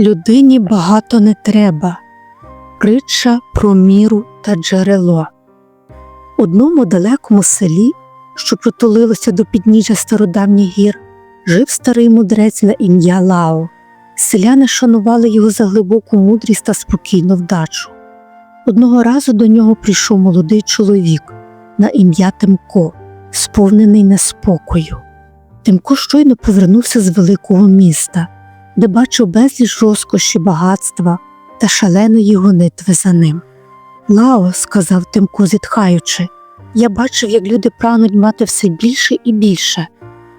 Людині багато не треба. Притча про міру та джерело. Одному далекому селі, що притулилося до підніжжя стародавніх гір, жив старий мудрець на ім'я Лао. Селяни шанували його за глибоку мудрість та спокійну вдачу. Одного разу до нього прийшов молодий чоловік на ім'я Тимко, сповнений неспокою. Тимко щойно повернувся з великого міста, де бачив безліч розкоші багатства та шаленої гонитви за ним. Лао, сказав Тимко, зітхаючи, я бачив, як люди прагнуть мати все більше і більше.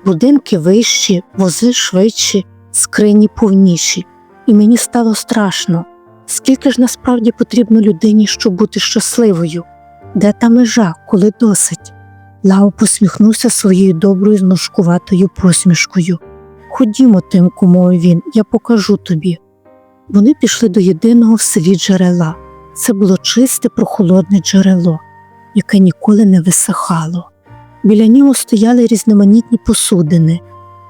Будинки вищі, вози швидші, скрині повніші, і мені стало страшно. Скільки ж насправді потрібно людині, щоб бути щасливою? Де та межа, коли досить? Лао посміхнувся своєю доброю зножкуватою посмішкою. Ходімо, Тимку, мовив він, я покажу тобі. Вони пішли до єдиного в селі джерела. Це було чисте, прохолодне джерело, яке ніколи не висихало. Біля нього стояли різноманітні посудини,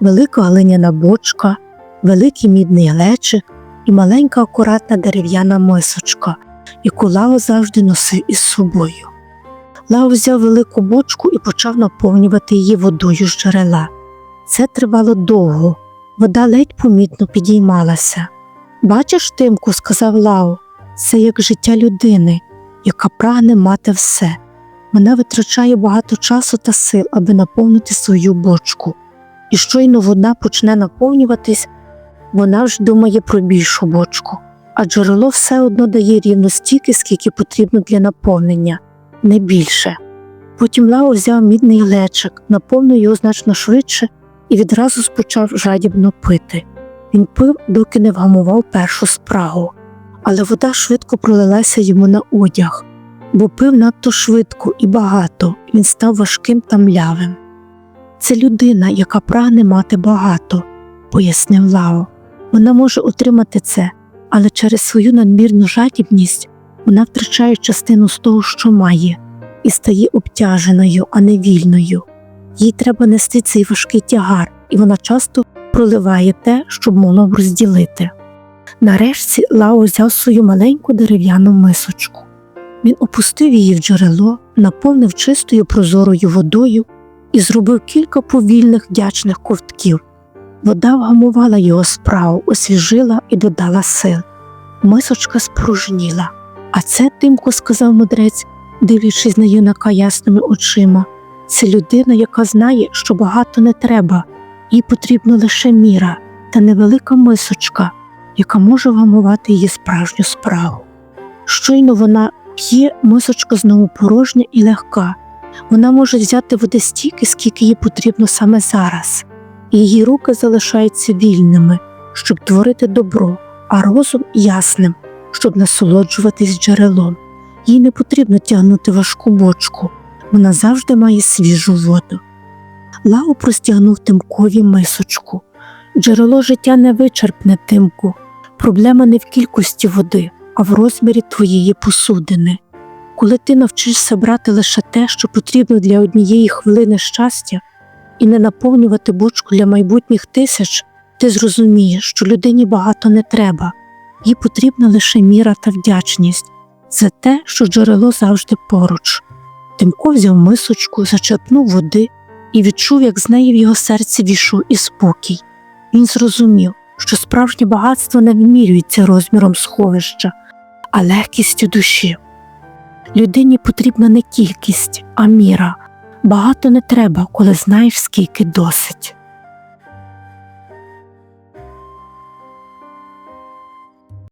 велика глиняна бочка, великий мідний глечик і маленька акуратна дерев'яна мисочка, яку Лао завжди носив із собою. Лао взяв велику бочку і почав наповнювати її водою з джерела. Це тривало довго, вода ледь помітно підіймалася. Бачиш, Тимку, сказав Лао, це як життя людини, яка прагне мати все. Вона витрачає багато часу та сил, аби наповнити свою бочку. І щойно вода почне наповнюватись, вона вже думає про більшу бочку, а джерело все одно дає рівно стільки, скільки потрібно для наповнення, не більше. Потім Лао взяв мідний глечик, наповнив його значно швидше і відразу почав жадібно пити. Він пив, доки не вгамував першу спрагу, але вода швидко пролилася йому на одяг, бо пив надто швидко і багато, він став важким та млявим. Це людина, яка прагне мати багато, пояснив Лао. Вона може отримати це, але через свою надмірну жадібність вона втрачає частину з того, що має, і стає обтяженою, а не вільною. Їй треба нести цей важкий тягар, і вона часто проливає те, щоб могло розділити. Нарешті Лао взяв свою маленьку дерев'яну мисочку. Він опустив її в джерело, наповнив чистою прозорою водою і зробив кілька повільних вдячних ковтків. Вода вгамувала його справу, освіжила і додала сил. Мисочка спорожніла. А це, Тимко, сказав мудрець, дивлячись на юнака ясними очима. Це людина, яка знає, що багато не треба, їй потрібна лише міра та невелика мисочка, яка може вгамувати її справжню справу. Щойно вона п'є, мисочка знову порожня і легка. Вона може взяти води стільки, скільки їй потрібно саме зараз, і її руки залишаються вільними, щоб творити добро, а розум ясним, щоб насолоджуватись джерелом. Їй не потрібно тягнути важку бочку, вона завжди має свіжу воду. Лао простягнув Тимкові мисочку. Джерело життя не вичерпне тимку. Проблема не в кількості води, а в розмірі твоєї посудини. Коли ти навчишся брати лише те, що потрібно для однієї хвилини щастя, і не наповнювати бочку для майбутніх тисяч, ти зрозумієш, що людині багато не треба, їй потрібна лише міра та вдячність за те, що джерело завжди поруч. Тимко взяв мисочку, зачерпнув води і відчув, як з неї в його серці війшов і спокій. Він зрозумів, що справжнє багатство не вимірюється розміром сховища, а легкістю душі. Людині потрібна не кількість, а міра. Багато не треба, коли знаєш, скільки досить.